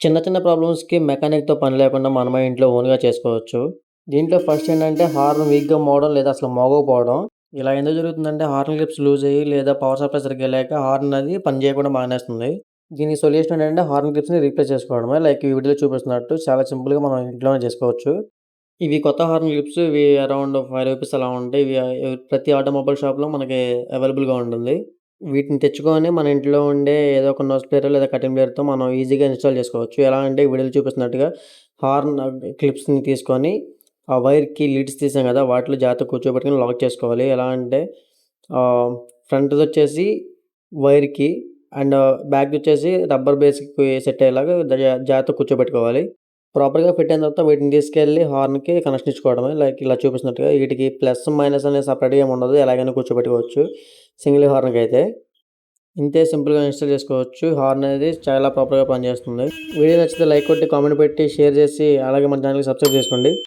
చిన్న చిన్న ప్రాబ్లమ్స్‌కి మెకానిక్‌తో పని లేకుండా మనమే ఇంట్లో ఓన్‌గా చేసుకోవచ్చు. దీంట్లో ఫస్ట్ ఏంటంటే హార్న్ వీక్‌గా మోవడం లేదా అసలు మోగకపోవడం. ఇలా ఎందుకు జరుగుతుందంటే హార్న్ క్లిప్స్ లూజ్ అయ్యి లేదా పవర్ సప్లై సరిగ్గా లేక హార్న్ అది పని చేయకుండా మానేస్తుంది. దీని సొల్యూషన్ ఏంటంటే హార్న్ క్లిప్స్‌ని రీప్లేస్ చేసుకోవడమే. లైక్ ఈ వీడియోలో చూపిస్తున్నట్టు చాలా సింపుల్‌గా మనం ఇంట్లోనే చేసుకోవచ్చు. ఇవి కొత్త హార్న్ క్లిప్స్ ఇవి అరౌండ్ ఫైవ్ రూపీస్ అలా ఉంటాయి. ఇవి ప్రతి ఆటోమొబైల్ షాప్‌లో మనకి అవైలబుల్‌గా ఉంటుంది. వీటిని తెచ్చుకొని మన ఇంట్లో ఉండే ఏదో ఒక నోస్ ప్లేయర్ లేదా కటింగ్ ప్లేయర్‌తో మనం ఈజీగా ఇన్‌స్టాల్ చేసుకోవచ్చు. ఎలా అంటే వీడియోలు చూపిస్తున్నట్టుగా హార్న్ క్లిప్స్‌ని తీసుకొని ఆ వైర్‌కి లీడ్స్ తీసాం కదా! వాటిలో జాగ్రత్తగా కూర్చోబెట్టుకుని లాక్ చేసుకోవాలి. ఎలా అంటే ఫ్రంట్ వచ్చేసి వైర్‌కి అండ్ బ్యాక్‌దొచ్చేసి రబ్బర్ బేస్‌కి సెట్ అయ్యేలాగా జాగ్రత్త జాగ్రత్తగా కూర్చోబెట్టుకోవాలి. ప్రాపర్‌గా ఫిట్ అయిన తర్వాత వీటిని తీసుకెళ్ళి హార్న్‌కి కనెక్షన్ ఇచ్చుకోవడమే. లైక్ ఇలా చూపిస్తున్నట్టుగా వీటికి ప్లస్, మైనస్ అనేది సపరేట్ ఏమి ఉండదు. ఎలాగైనా కూర్చోబెట్టుకోవచ్చు. సింగిల్ హార్న్కి అయితే ఇంతే సింపుల్‌గా ఇన్‌స్టాల్ చేసుకోవచ్చు. హార్న్ అనేది చాలా ప్రాపర్‌గా పనిచేస్తుంది. వీడియో నచ్చితే లైక్ కొట్టి, కామెంట్ పెట్టి, షేర్ చేసి అలాగే మన ఛానల్కి సబ్స్క్రైబ్ చేసుకోండి.